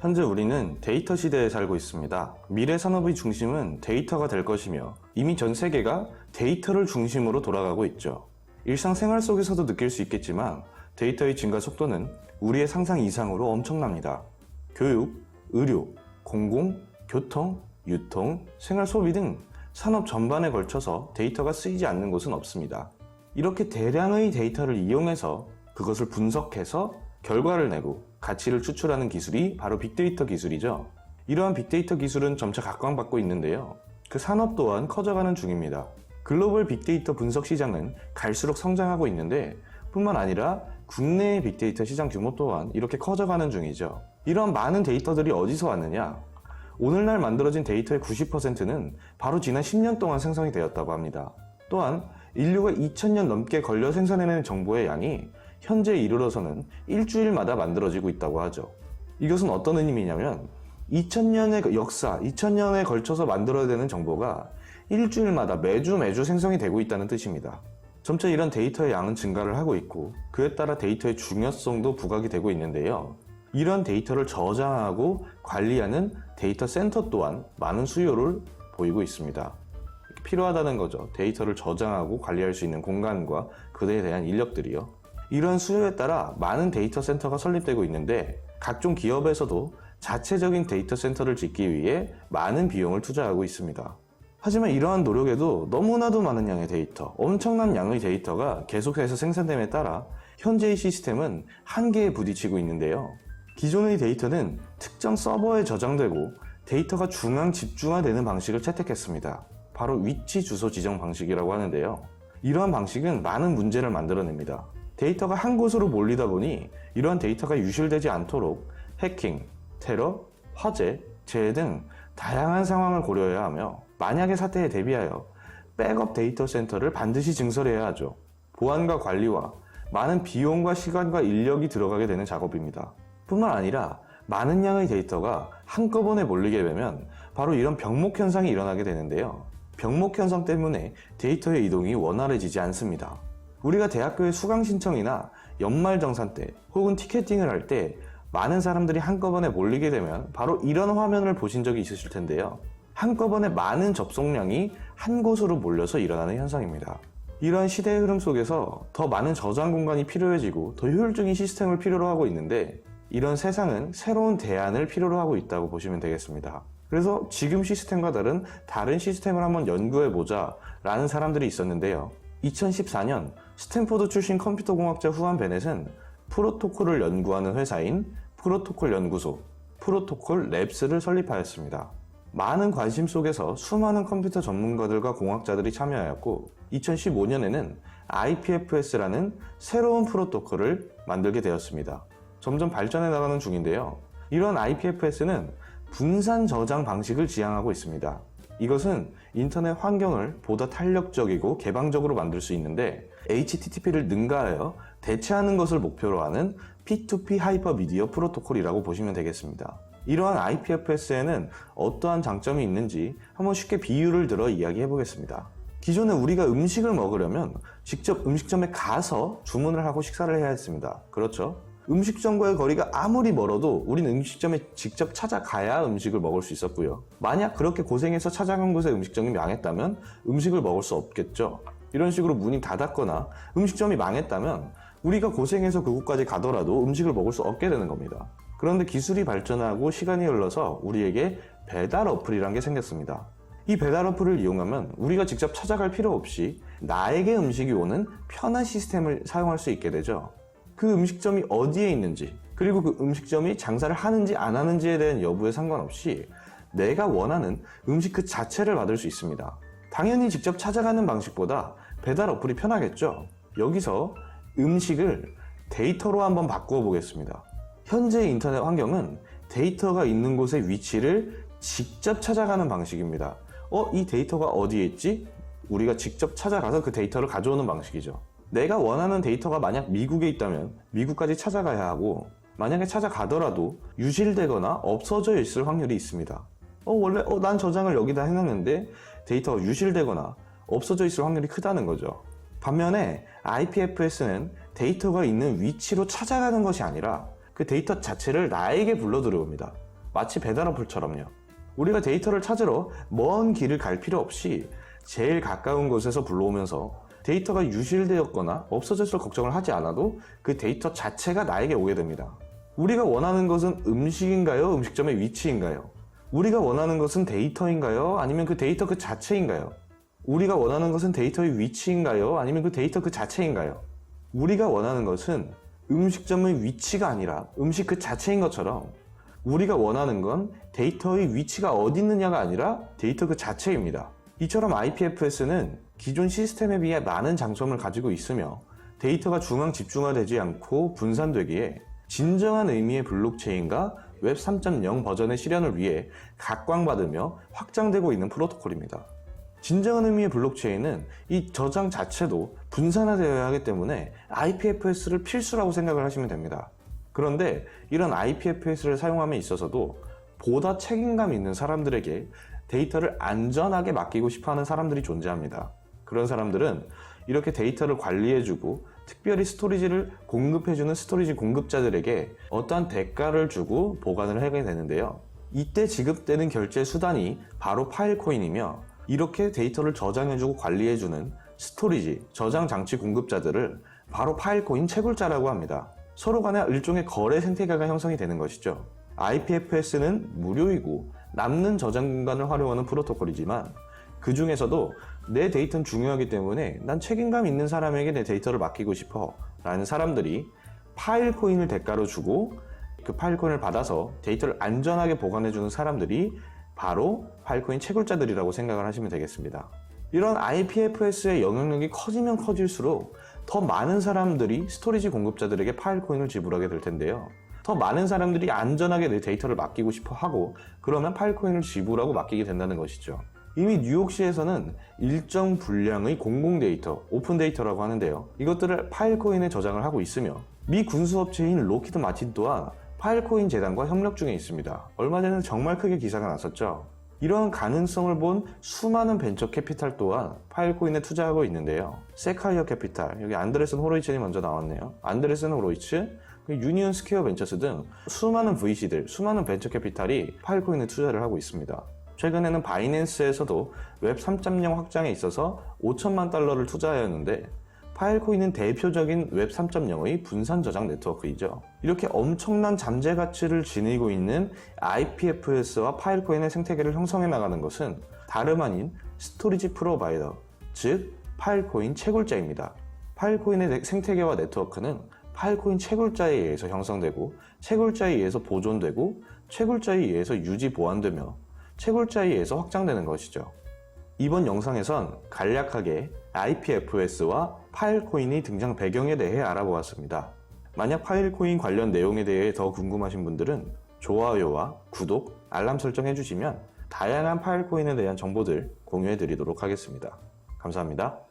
현재 우리는 데이터 시대에 살고 있습니다. 미래 산업의 중심은 데이터가 될 것이며 이미 전 세계가 데이터를 중심으로 돌아가고 있죠. 일상생활 속에서도 느낄 수 있겠지만 데이터의 증가 속도는 우리의 상상 이상으로 엄청납니다. 교육, 의료, 공공, 교통, 유통, 생활 소비 등 산업 전반에 걸쳐서 데이터가 쓰이지 않는 곳은 없습니다. 이렇게 대량의 데이터를 이용해서 그것을 분석해서 결과를 내고 가치를 추출하는 기술이 바로 빅데이터 기술이죠. 이러한 빅데이터 기술은 점차 각광받고 있는데요. 그 산업 또한 커져가는 중입니다. 글로벌 빅데이터 분석 시장은 갈수록 성장하고 있는데 뿐만 아니라 국내의 빅데이터 시장 규모 또한 이렇게 커져가는 중이죠. 이런 많은 데이터들이 어디서 왔느냐? 오늘날 만들어진 데이터의 90%는 바로 지난 10년 동안 생성이 되었다고 합니다. 또한 인류가 2000년 넘게 걸려 생산해낸 정보의 양이 현재 이르러서는 일주일마다 만들어지고 있다고 하죠. 이것은 어떤 의미냐면 2000년의 역사, 2000년에 걸쳐서 만들어내는 정보가 일주일마다 매주 매주 생성이 되고 있다는 뜻입니다. 점차 이런 데이터의 양은 증가를 하고 있고 그에 따라 데이터의 중요성도 부각이 되고 있는데요. 이런 데이터를 저장하고 관리하는 데이터 센터 또한 많은 수요를 보이고 있습니다. 필요하다는 거죠. 데이터를 저장하고 관리할 수 있는 공간과 그에 대한 인력들이요. 이런 수요에 따라 많은 데이터 센터가 설립되고 있는데 각종 기업에서도 자체적인 데이터 센터를 짓기 위해 많은 비용을 투자하고 있습니다. 하지만 이러한 노력에도 너무나도 많은 양의 데이터, 엄청난 양의 데이터가 계속해서 생산됨에 따라 현재의 시스템은 한계에 부딪히고 있는데요. 기존의 데이터는 특정 서버에 저장되고 데이터가 중앙 집중화되는 방식을 채택했습니다. 바로 위치 주소 지정 방식이라고 하는데요. 이러한 방식은 많은 문제를 만들어냅니다. 데이터가 한 곳으로 몰리다 보니 이러한 데이터가 유실되지 않도록 해킹, 테러, 화재, 재해 등 다양한 상황을 고려해야 하며 만약의 사태에 대비하여 백업 데이터 센터를 반드시 증설해야 하죠. 보안과 관리와 많은 비용과 시간과 인력이 들어가게 되는 작업입니다. 뿐만 아니라 많은 양의 데이터가 한꺼번에 몰리게 되면 바로 이런 병목 현상이 일어나게 되는데요. 병목 현상 때문에 데이터의 이동이 원활해지지 않습니다. 우리가 대학교에 수강 신청이나 연말정산 때 혹은 티켓팅을 할 때 많은 사람들이 한꺼번에 몰리게 되면 바로 이런 화면을 보신 적이 있으실 텐데요. 한꺼번에 많은 접속량이 한 곳으로 몰려서 일어나는 현상입니다. 이러한 시대의 흐름 속에서 더 많은 저장 공간이 필요해지고 더 효율적인 시스템을 필요로 하고 있는데 이런 세상은 새로운 대안을 필요로 하고 있다고 보시면 되겠습니다. 그래서 지금 시스템과 다른 다른 시스템을 한번 연구해 보자 라는 사람들이 있었는데요. 2014년 스탠포드 출신 컴퓨터 공학자 후안 베넷은 프로토콜을 연구하는 회사인 프로토콜 연구소, 프로토콜 랩스를 설립하였습니다. 많은 관심 속에서 수많은 컴퓨터 전문가들과 공학자들이 참여하였고 2015년에는 IPFS라는 새로운 프로토콜을 만들게 되었습니다. 점점 발전해 나가는 중인데요. 이런 IPFS는 분산 저장 방식을 지향하고 있습니다. 이것은 인터넷 환경을 보다 탄력적이고 개방적으로 만들 수 있는데 HTTP를 능가하여 대체하는 것을 목표로 하는 P2P 하이퍼 미디어 프로토콜이라고 보시면 되겠습니다. 이러한 IPFS에는 어떠한 장점이 있는지 한번 쉽게 비유를 들어 이야기해 보겠습니다. 기존에 우리가 음식을 먹으려면 직접 음식점에 가서 주문을 하고 식사를 해야 했습니다. 그렇죠? 음식점과의 거리가 아무리 멀어도 우리는 음식점에 직접 찾아가야 음식을 먹을 수 있었고요. 만약 그렇게 고생해서 찾아간 곳에 음식점이 망했다면 음식을 먹을 수 없겠죠. 이런 식으로 문이 닫았거나 음식점이 망했다면 우리가 고생해서 그곳까지 가더라도 음식을 먹을 수 없게 되는 겁니다. 그런데 기술이 발전하고 시간이 흘러서 우리에게 배달 어플이란 게 생겼습니다. 이 배달 어플을 이용하면 우리가 직접 찾아갈 필요 없이 나에게 음식이 오는 편한 시스템을 사용할 수 있게 되죠. 그 음식점이 어디에 있는지, 그리고 그 음식점이 장사를 하는지 안 하는지에 대한 여부에 상관없이 내가 원하는 음식 그 자체를 받을 수 있습니다. 당연히 직접 찾아가는 방식보다 배달 어플이 편하겠죠. 여기서 음식을 데이터로 한번 바꾸어 보겠습니다. 현재 인터넷 환경은 데이터가 있는 곳의 위치를 직접 찾아가는 방식입니다. 어, 이 데이터가 어디에 있지? 우리가 직접 찾아가서 그 데이터를 가져오는 방식이죠. 내가 원하는 데이터가 만약 미국에 있다면 미국까지 찾아가야 하고 만약에 찾아가더라도 유실되거나 없어져 있을 확률이 있습니다. 어, 원래 어, 난 저장을 여기다 해놨는데 데이터가 유실되거나 없어져 있을 확률이 크다는 거죠. 반면에 IPFS는 데이터가 있는 위치로 찾아가는 것이 아니라 그 데이터 자체를 나에게 불러 들어옵니다. 마치 배달 어플처럼요. 우리가 데이터를 찾으러 먼 길을 갈 필요 없이 제일 가까운 곳에서 불러오면서 데이터가 유실되었거나 없어졌을 걱정을 하지 않아도 그 데이터 자체가 나에게 오게 됩니다. 우리가 원하는 것은 음식인가요? 음식점의 위치인가요? 우리가 원하는 것은 데이터인가요? 아니면 그 데이터 그 자체인가요? 우리가 원하는 것은 데이터의 위치인가요? 아니면 그 데이터 그 자체인가요? 우리가 원하는 것은 음식점의 위치가 아니라 음식 그 자체인 것처럼 우리가 원하는 건 데이터의 위치가 어디 있느냐가 아니라 데이터 그 자체입니다. 이처럼 IPFS는 기존 시스템에 비해 많은 장점을 가지고 있으며 데이터가 중앙 집중화되지 않고 분산되기에 진정한 의미의 블록체인과 웹 3.0 버전의 실현을 위해 각광받으며 확장되고 있는 프로토콜입니다. 진정한 의미의 블록체인은 이 저장 자체도 분산화되어야 하기 때문에 IPFS를 필수라고 생각을 하시면 됩니다. 그런데 이런 IPFS를 사용함에 있어서도 보다 책임감 있는 사람들에게 데이터를 안전하게 맡기고 싶어 하는 사람들이 존재합니다. 그런 사람들은 이렇게 데이터를 관리해주고 특별히 스토리지를 공급해주는 스토리지 공급자들에게 어떠한 대가를 주고 보관을 하게 되는데요. 이때 지급되는 결제 수단이 바로 파일 코인이며 이렇게 데이터를 저장해주고 관리해주는 스토리지, 저장 장치 공급자들을 바로 파일 코인 채굴자라고 합니다. 서로 간에 일종의 거래 생태계가 형성이 되는 것이죠. IPFS는 무료이고 남는 저장 공간을 활용하는 프로토콜이지만 그 중에서도 내 데이터는 중요하기 때문에 난 책임감 있는 사람에게 내 데이터를 맡기고 싶어 라는 사람들이 파일 코인을 대가로 주고 그 파일 코인을 받아서 데이터를 안전하게 보관해주는 사람들이 바로 파일 코인 채굴자들이라고 생각을 하시면 되겠습니다. 이런 IPFS의 영향력이 커지면 커질수록 더 많은 사람들이 스토리지 공급자들에게 파일 코인을 지불하게 될 텐데요. 더 많은 사람들이 안전하게 내 데이터를 맡기고 싶어 하고 그러면 파일 코인을 지불하고 맡기게 된다는 것이죠. 이미 뉴욕시에서는 일정 분량의 공공 데이터, 오픈 데이터라고 하는데요. 이것들을 파일 코인에 저장을 하고 있으며 미 군수업체인 로키드 마틴 또한 파일 코인 재단과 협력 중에 있습니다. 얼마 전에 정말 크게 기사가 났었죠. 이런 가능성을 본 수많은 벤처 캐피탈 또한 파일코인에 투자하고 있는데요. 세카이어 캐피탈, 여기 안드레슨 호로이츠이 먼저 나왔네요. 안드레슨 호로이츠, 그 유니언 스퀘어 벤처스 등 수많은 VC들, 수많은 벤처 캐피탈이 파일코인에 투자를 하고 있습니다. 최근에는 바이낸스에서도 웹 3.0 확장에 있어서 5천만 달러를 투자하였는데 파일코인은 대표적인 웹 3.0의 분산 저장 네트워크이죠. 이렇게 엄청난 잠재 가치를 지니고 있는 IPFS와 파일코인의 생태계를 형성해 나가는 것은 다름 아닌 스토리지 프로바이더, 즉 파일코인 채굴자입니다. 파일코인의 생태계와 네트워크는 파일코인 채굴자에 의해서 형성되고 채굴자에 의해서 보존되고 채굴자에 의해서 유지 보완되며 채굴자에 의해서 확장되는 것이죠. 이번 영상에선 간략하게 IPFS와 파일코인의 등장 배경에 대해 알아보았습니다. 만약 파일코인 관련 내용에 대해 더 궁금하신 분들은 좋아요와 구독, 알람 설정 해주시면 다양한 파일코인에 대한 정보들 공유해 드리도록 하겠습니다. 감사합니다.